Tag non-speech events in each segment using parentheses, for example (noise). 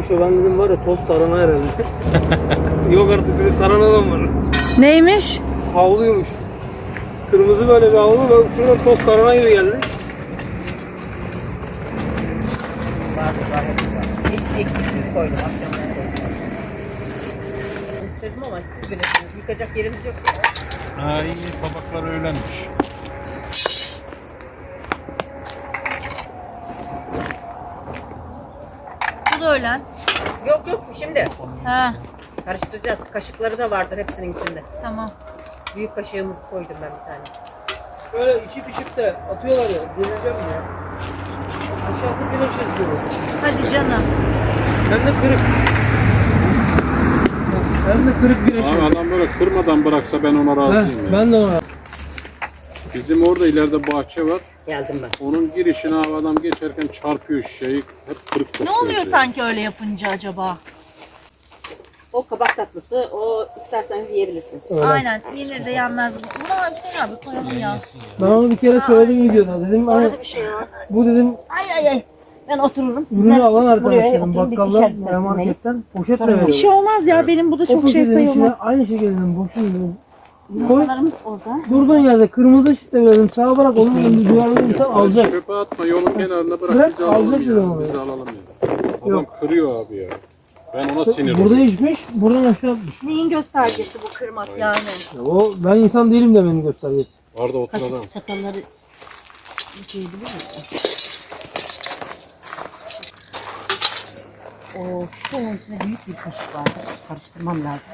havlıyormuş o ben dedim var ya toz tarhana herhalde. (laughs) Yok artık dedi tarhana da mı var? Neymiş? Havlıyormuş. Kırmızı böyle bir havlu ve şuradan toz tarhana gibi geldi. Eksiksiz koydum akşamdan koydum. İstedim ama siz bilirsiniz. Yıkacak yerimiz yok. Ha iyi tabaklar öğlenmiş. Bu da öğlen. Yok yok şimdi. Ha Karıştıracağız. Kaşıkları da vardır hepsinin içinde. tamam. Büyük kaşığımızı koydum ben bir tane. Böyle içip içip de atıyorlar ya. Deneyeceğim mi ya? Aşağıda güneş istiyorum. Hadi canım. Hem de kırık. Hem de kırık güneş. Abi adam böyle kırmadan bıraksa ben ona razıyım ya. ben de ona. Bizim orada ileride bahçe var. Geldim ben. Onun girişine abi adam geçerken çarpıyor şişeyi. Hep kırık Ne kokuyor oluyor şey. sanki öyle yapınca acaba? O kabak tatlısı. O isterseniz yiyebilirsiniz. Aynen. Yenir de yenmez. Bunu abi sen abi koyalım ya. Ben onu bir kere söyledim videoda. Dedim Orada bir şey var. bu dedim Ay ay ay. Ben otururum. ürünü alan buraya arkadaşlarım oturun, biz bakkaldan içeriz veya marketten poşetle Bir şey olmaz ya benim bu da çok şey içine sayılmaz. aynı şekilde dedim boşuna dedim. Yumurtalarımız orada. durduğun yerde kırmızı ışıkta dedim sağa bırak onu dedim duyarlı insan alacak. Çöpe atma yolun kenarına bırak Bırak, bizi alalım alacak ya. Bizi alalım ya. Adam Yok. kırıyor abi ya. Ben ona sinir Burada oluyorum. içmiş buradan aşağı atmış. Neyin göstergesi bu kırmak yani? Ya o ben insan değilim demenin göstergesi. Orada otur adam. Çatalları yıkayabilir misin? O şunun içinde büyük bir kaşık vardı. Karıştırmam lazım.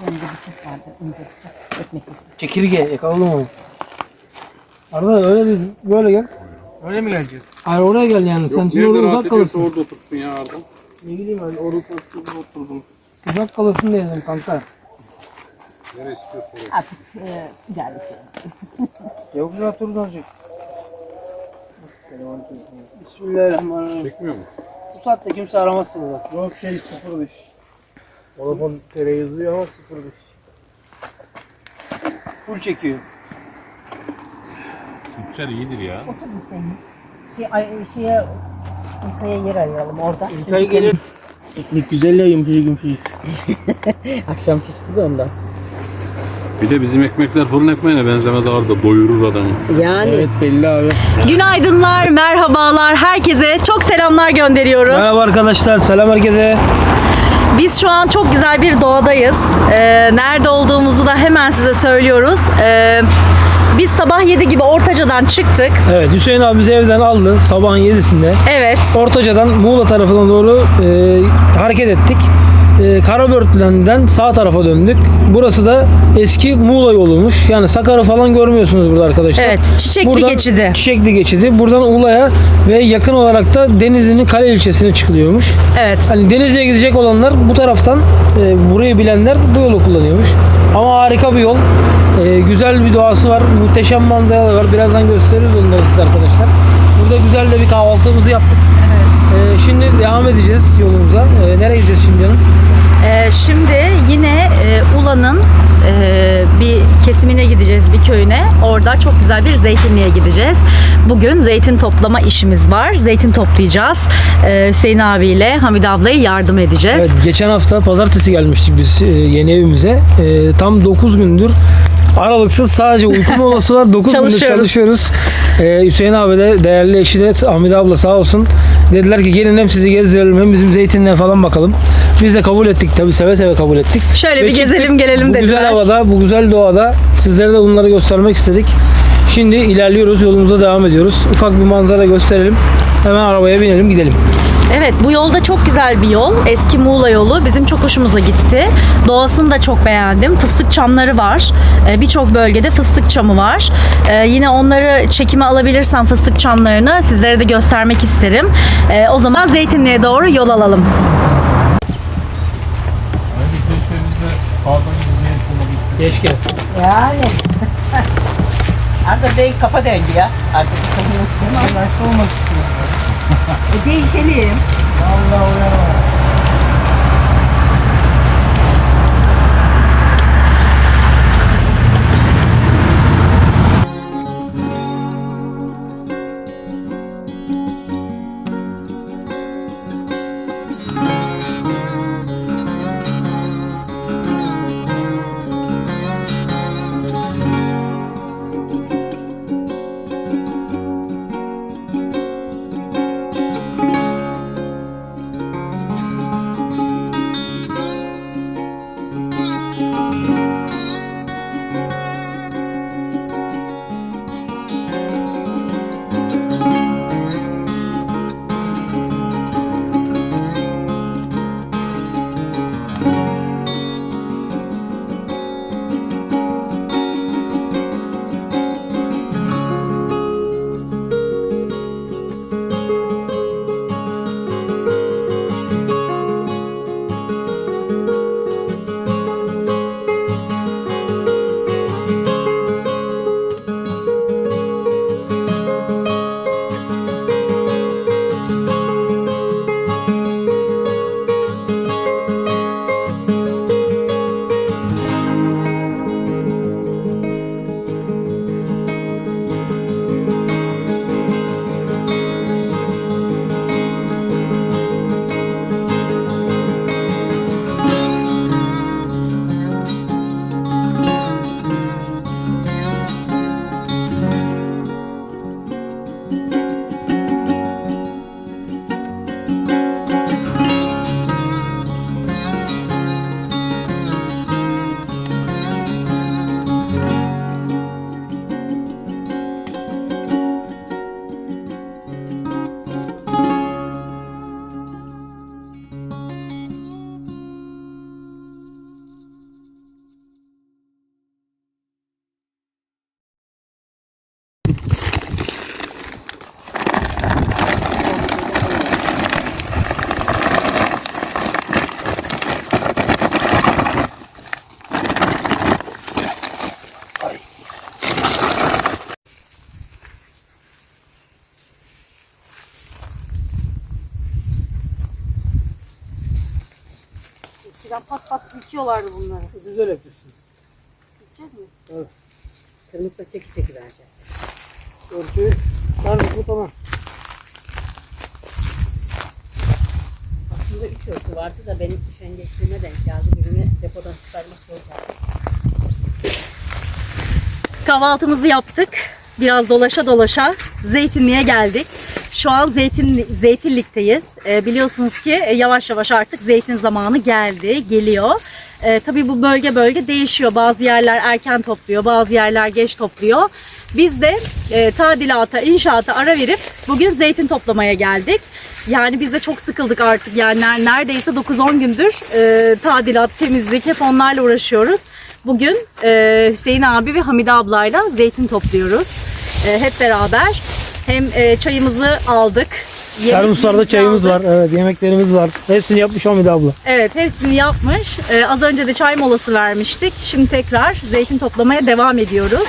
De bıçak vardı. ince bıçak. Ekmek istedim. Çekirge yakaladım onu. Arada öyle değil. Böyle gel. Öyle mi geleceğiz? Hayır oraya gel yani. Sen Yok şimdi nerede orada rahat uzak ediyorsa kalırsın. orada otursun ya Arda. Ne bileyim ben orada oturdum oturdum. Uzak kalırsın diye dedim kanka. Nereye istiyorsa oraya. Artık e, et. (laughs) Yok uzak dur olacak. Bismillahirrahmanirrahim. Çekmiyor mu? Bu saatte kimse aramazsın da. Yok şey 05. Vodafone TR yazıyor ama 05. Full çekiyor. Yüksel iyidir ya. Otur bir senin. Şey, ay, şeye, İlkay'a yer ayıralım orada. İlkay gelir. Ekmek güzel ya yumuşacık yumuşacık. (laughs) Akşam pişti de ondan. Bir de bizim ekmekler fırın ekmeğine benzemez Arda. Doyurur adamı. Yani Evet belli abi. Günaydınlar, merhabalar. Herkese çok selamlar gönderiyoruz. Merhaba arkadaşlar selam herkese. Biz şu an çok güzel bir doğadayız. Ee, nerede olduğumuzu da hemen size söylüyoruz. Ee, biz sabah 7 gibi Ortaca'dan çıktık. Evet Hüseyin abi bizi evden aldı sabahın 7'sinde. Evet. Ortaca'dan Muğla tarafına doğru e, hareket ettik. E, Karabörtlen'den sağ tarafa döndük. Burası da eski Muğla yoluymuş. Yani Sakarya falan görmüyorsunuz burada arkadaşlar. Evet, Çiçekli geçidi. Çiçekli geçidi. Buradan Ula'ya ve yakın olarak da Denizli'nin Kale ilçesine çıkılıyormuş. Evet. Hani Denizli'ye gidecek olanlar bu taraftan e, burayı bilenler bu yolu kullanıyormuş. Ama harika bir yol. E, güzel bir doğası var. Muhteşem manzaralar var. Birazdan gösteririz onları size arkadaşlar. Burada güzel de bir kahvaltımızı yaptık. Evet. E, şimdi devam edeceğiz yolumuza. E, nereye gideceğiz şimdi canım? Ee, şimdi yine e, Ula'nın e, bir kesimine gideceğiz bir köyüne. Orada çok güzel bir zeytinliğe gideceğiz. Bugün zeytin toplama işimiz var. Zeytin toplayacağız. Ee, Hüseyin abiyle Hamide ablayı yardım edeceğiz. Evet geçen hafta pazartesi gelmiştik biz e, yeni evimize. E, tam 9 gündür aralıksız sadece uyku molası var. 9 gündür Çalışıyoruz. çalışıyoruz. E, Hüseyin abi de değerli eşi de Hamide abla sağ olsun. Dediler ki gelin hem sizi gezdirelim hem bizim zeytinliğe falan bakalım. Biz de kabul ettik tabii seve seve kabul ettik. Şöyle bir gezelim gelelim bu dediler. güzel havada, bu güzel doğada sizlere de bunları göstermek istedik. Şimdi ilerliyoruz, yolumuza devam ediyoruz. Ufak bir manzara gösterelim. Hemen arabaya binelim, gidelim. Evet bu yolda çok güzel bir yol. Eski Muğla yolu. Bizim çok hoşumuza gitti. Doğasını da çok beğendim. Fıstık çamları var. Ee, Birçok bölgede fıstık çamı var. Ee, Yine onları çekime alabilirsem fıstık çamlarını sizlere de göstermek isterim. Ee, O zaman Zeytinli'ye doğru yol alalım. Keşke. Yani. (laughs) Arda Bey kafa dengi ya. Artık kafa yok. Allah olmak istiyor. (laughs) e değişelim. Allah Allah. Eskiden pat pat dikiyorlardı bunları. Güzel yapıyorsun. Gideceğiz mi? Tırmıkla çeki çeki vereceğiz. Örtüyü sardık mı tamam. Aslında üç örtü vardı da benim üşengeçliğime denk geldi. Birini depodan çıkarmak zor geldi. Kahvaltımızı yaptık. Biraz dolaşa dolaşa Zeytinli'ye geldik. Şu an Zeytin, Zeytinlik'teyiz. Ee, biliyorsunuz ki e, yavaş yavaş artık zeytin zamanı geldi, geliyor. Ee, tabii bu bölge bölge değişiyor. Bazı yerler erken topluyor, bazı yerler geç topluyor. Biz de e, tadilata, inşaata ara verip bugün zeytin toplamaya geldik. Yani biz de çok sıkıldık artık. Yani ner- neredeyse 9-10 gündür e, tadilat, temizlik hep onlarla uğraşıyoruz. Bugün e, Hüseyin abi ve Hamide ablayla zeytin topluyoruz. E, hep beraber. Hem e, çayımızı aldık. Yemeklerimizi çayımız aldık. var. Evet yemeklerimiz var. Hepsini yapmış Hamide abla. Evet hepsini yapmış. Ee, az önce de çay molası vermiştik. Şimdi tekrar zeytin toplamaya devam ediyoruz.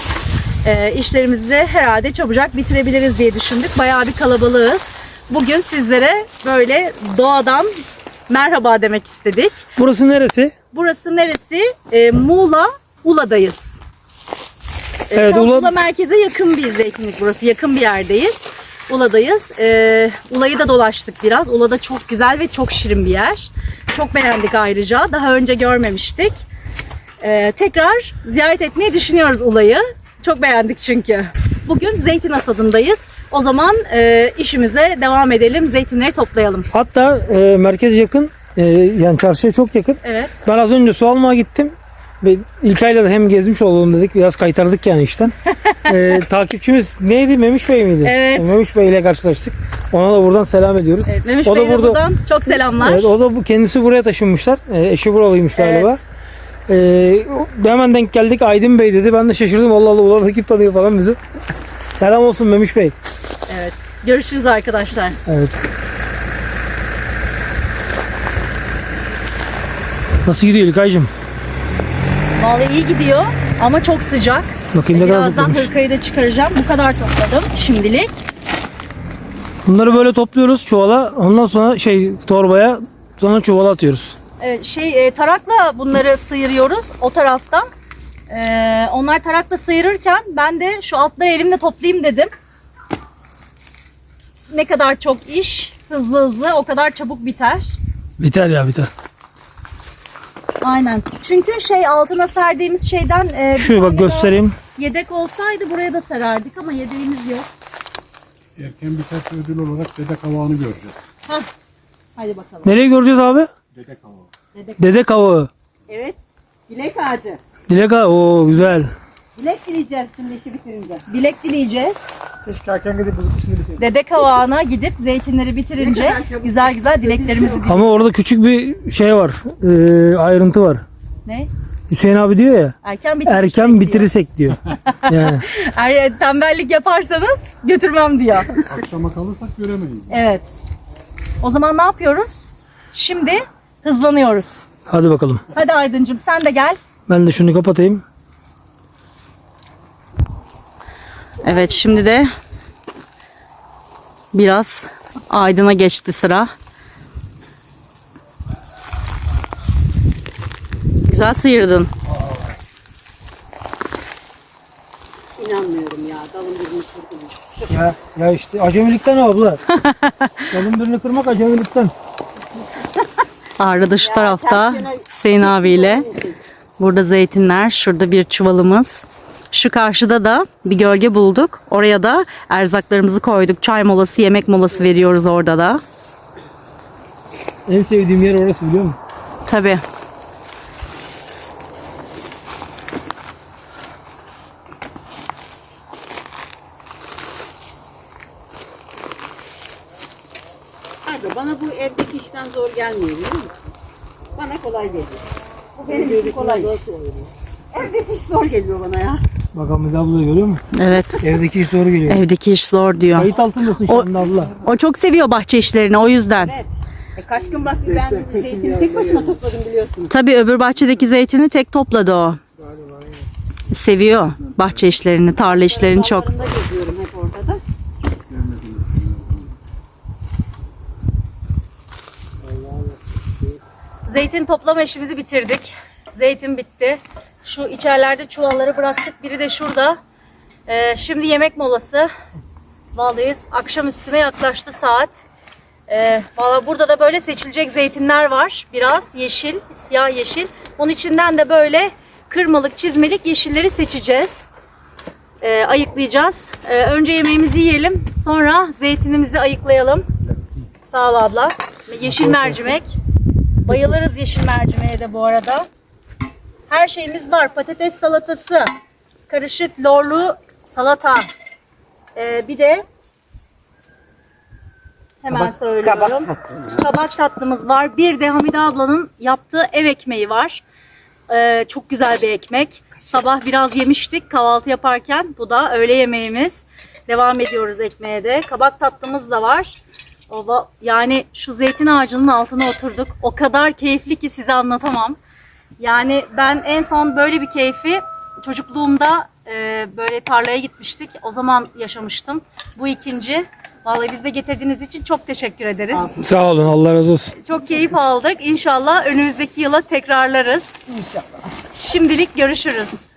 Ee, işlerimizi de herhalde çabucak bitirebiliriz diye düşündük. Bayağı bir kalabalığız. Bugün sizlere böyle doğadan merhaba demek istedik. Burası neresi? Burası neresi? Ee, Muğla, Ula'dayız. Evet, Ula- Ula merkeze yakın bir zeytinlik burası. Yakın bir yerdeyiz. Ula'dayız. Ee, Ula'yı da dolaştık biraz. Ula'da çok güzel ve çok şirin bir yer. Çok beğendik ayrıca. Daha önce görmemiştik. Ee, tekrar ziyaret etmeyi düşünüyoruz Ula'yı. Çok beğendik çünkü. Bugün zeytin hasadındayız. O zaman e, işimize devam edelim. Zeytinleri toplayalım. Hatta e, merkez yakın. e, yani çarşıya çok yakın. Evet. Ben az önce su almaya gittim. Ve İlkay'la da hem gezmiş olalım dedik. Biraz kaytardık yani işten. (laughs) e, takipçimiz neydi? Memiş Bey miydi? Evet. Memiş Bey ile karşılaştık. Ona da buradan selam ediyoruz. Evet, Memiş o da Bey'e burada. buradan çok selamlar. Evet, o da bu kendisi buraya taşınmışlar. E, eşi buralıymış galiba. E, o- hemen denk geldik. Aydın Bey dedi. Ben de şaşırdım. Allah Allah orada kim tanıyor falan bizi. selam olsun Memiş Bey. Evet. Görüşürüz arkadaşlar. Evet. Nasıl gidiyor İlkay'cığım? Vallahi iyi gidiyor ama çok sıcak. Bakayım ne kadar Birazdan toplamış. hırkayı da çıkaracağım. Bu kadar topladım şimdilik. Bunları böyle topluyoruz çuvala. Ondan sonra şey torbaya sonra çuvala atıyoruz. Evet, şey e, tarakla bunları sıyırıyoruz o taraftan. E, onlar tarakla sıyırırken ben de şu altları elimle toplayayım dedim. Ne kadar çok iş hızlı hızlı o kadar çabuk biter. Biter ya biter. Aynen. Çünkü şey altına serdiğimiz şeyden e, bir Şöyle bak tane daha göstereyim. Yedek olsaydı buraya da sererdik ama yedeğimiz yok. Erken biterse ödül olarak dede kavağını göreceğiz. Hah. Hadi bakalım. Nereye göreceğiz abi? Dede kavağı. Dede kavağı. Evet. Dilek ağacı. Dilek ağa. Oo güzel. Dilek dileyeceğiz şimdi işi bitirince. Dilek dileyeceğiz. Keşke erken gidip bızıkçısını bitirdim. Dede kavağına gidip zeytinleri bitirince güzel güzel dileklerimizi dile- Ama orada küçük bir şey var. Ee, ayrıntı var. Ne? Hüseyin abi diyor ya. Erken bitirirsek Erken diyor. bitirirsek diyor. (laughs) Yani Eğer tembellik yaparsanız götürmem diyor. Akşama kalırsak göremeyiz. evet. O zaman ne yapıyoruz? Şimdi hızlanıyoruz. hadi bakalım. Hadi Aydıncığım sen de gel. Ben de şunu kapatayım. Evet şimdi de biraz Aydın'a geçti sıra. Güzel sıyırdın. İnanmıyorum ya. Dalın birini kurdum. Ya, ya işte acemilikten o abla. (laughs) Dalın birini kırmak acemilikten. (laughs) Ağrı'da şu tarafta Hüseyin abiyle. Burada zeytinler, şurada bir çuvalımız. Şu karşıda da bir gölge bulduk. Oraya da erzaklarımızı koyduk. Çay molası, yemek molası veriyoruz orada da. En sevdiğim yer orası biliyor musun? Tabii. Abi bana bu evdeki işten zor gelmiyor biliyor musun? Bana kolay geliyor. Bu benim için kolay iş. Evdeki iş zor geliyor bana ya. Bak Ahmet abla görüyor musun? Evet. Evdeki iş zor geliyor. Evdeki iş zor diyor. Kayıt altındasın şu O- anda abla. O çok seviyor bahçe işlerini o yüzden. Evet. E kaç gün bak ben zeytini tek başıma topladım biliyorsun. Tabii öbür bahçedeki zeytini tek topladı o. Seviyor bahçe işlerini, tarla işlerini çok. Dallarında geziyorum hep orada da. Zeytin toplama işimizi bitirdik. Zeytin bitti. Şu içerilerde çuvalları bıraktık. Biri de şurada. Ee, şimdi yemek molası. Vallahi akşam üstüne yaklaştı saat. Ee, Valla burada da böyle seçilecek zeytinler var. Biraz yeşil, siyah yeşil. Onun içinden de böyle kırmalık, çizmelik yeşilleri seçeceğiz. Ee, ayıklayacağız. Ee, önce yemeğimizi yiyelim. Sonra zeytinimizi ayıklayalım. Sağ ol abla. Yeşil mercimek. Bayılırız yeşil mercimeğe de bu arada. Her şeyimiz var. Patates salatası, karışık lorlu salata. Ee, bir de hemen söylüyorum. Kabak, tatlımız var. Bir de Hamide ablanın yaptığı ev ekmeği var. Ee, çok güzel bir ekmek. Sabah biraz yemiştik kahvaltı yaparken. Bu da öğle yemeğimiz. Devam ediyoruz ekmeğe de. Kabak tatlımız da var. Yani şu zeytin ağacının altına oturduk. O kadar keyifli ki size anlatamam. Yani ben en son böyle bir keyfi çocukluğumda e, böyle tarlaya gitmiştik. O zaman yaşamıştım. Bu ikinci. Vallahi biz de getirdiğiniz için çok teşekkür ederiz. Sağ olun Allah razı olsun. Çok keyif aldık. İnşallah önümüzdeki yıla tekrarlarız. İnşallah. Şimdilik görüşürüz.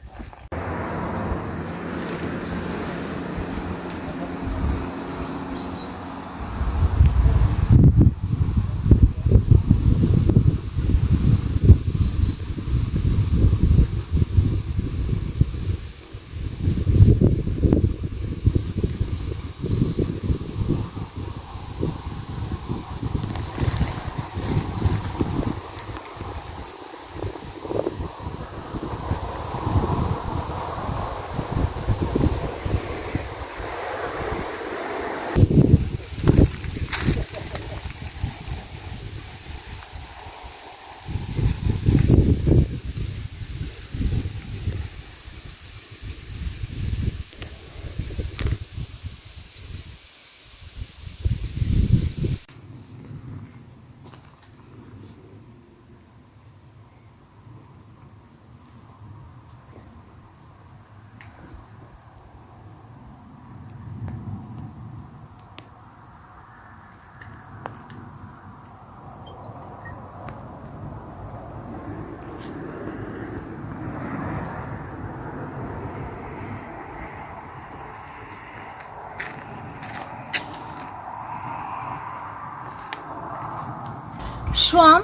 Şu an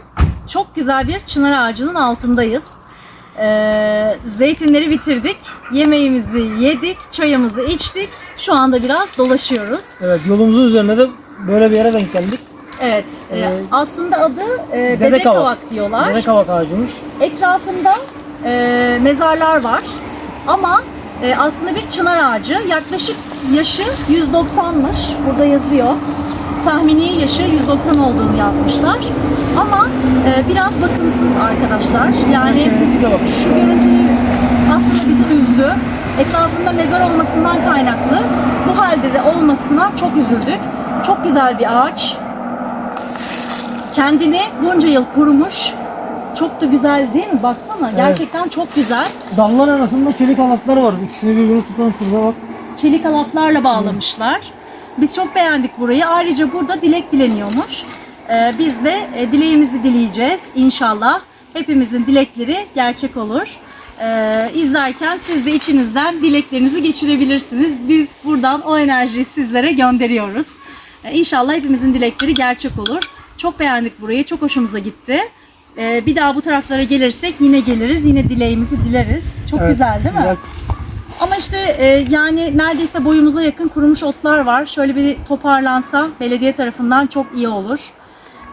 çok güzel bir çınar ağacının altındayız. Ee, zeytinleri bitirdik. Yemeğimizi yedik, çayımızı içtik. Şu anda biraz dolaşıyoruz. Evet yolumuzun üzerine de böyle bir yere denk geldik. Evet. e, Ee, aslında adı e, Dede, Dede Kavak. Kavak diyorlar. Deve kavak ağacıymış. Etrafında e, mezarlar var. Ama e, aslında bir çınar ağacı. Yaklaşık yaşı 190'mış. Burada yazıyor. Tahmini yaşı 190 olduğunu yazmışlar. Ama e, biraz bakımsız arkadaşlar. Yani şu görüntü aslında bizi üzdü. Etrafında mezar olmasından kaynaklı bu halde de olmasına çok üzüldük. Çok güzel bir ağaç. Kendini bunca yıl korumuş. Çok da güzel değil mi? Baksana gerçekten çok güzel. Dallar arasında çelik halatlar var. İkisini birbirine tutan şurada bak. Çelik halatlarla bağlamışlar. Biz çok beğendik burayı. Ayrıca burada dilek dileniyormuş. Ee, biz de e, dileğimizi dileyeceğiz inşallah. Hepimizin dilekleri gerçek olur. Ee, izlerken siz de içinizden dileklerinizi geçirebilirsiniz. Biz buradan o enerjiyi sizlere gönderiyoruz. Ee, inşallah hepimizin dilekleri gerçek olur. Çok beğendik burayı. Çok hoşumuza gitti. Ee, bir daha bu taraflara gelirsek yine geliriz. Yine dileğimizi dileriz. Çok Evet, güzel değil mi? güzel. Ama işte e, yani neredeyse boyumuza yakın kurumuş otlar var. Şöyle bir toparlansa belediye tarafından çok iyi olur.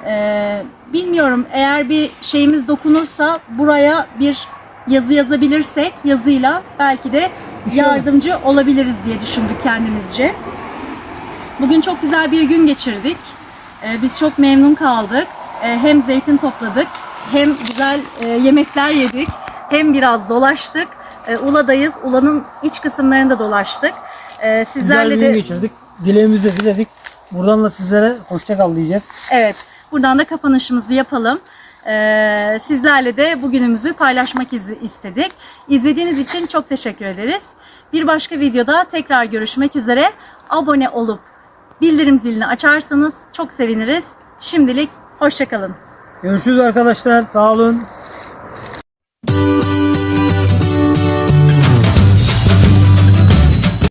E, bilmiyorum eğer bir şeyimiz dokunursa buraya bir yazı yazabilirsek yazıyla belki de yardımcı olabiliriz diye düşündük kendimizce. Bugün çok güzel bir gün geçirdik. E, biz çok memnun kaldık. E, hem zeytin topladık hem güzel e, yemekler yedik hem biraz dolaştık. E, Ula'dayız. Ula'nın iç kısımlarında dolaştık. E, sizlerle de geçirdik. Dileğimizi diledik. Buradan da sizlere hoşça kal diyeceğiz. evet buradan da kapanışımızı yapalım. E, sizlerle de bugünümüzü paylaşmak istedik. İzlediğiniz için çok teşekkür ederiz. Bir başka videoda tekrar görüşmek üzere. Abone olup bildirim zilini açarsanız çok seviniriz. Şimdilik hoşçakalın. Görüşürüz arkadaşlar. Sağ olun.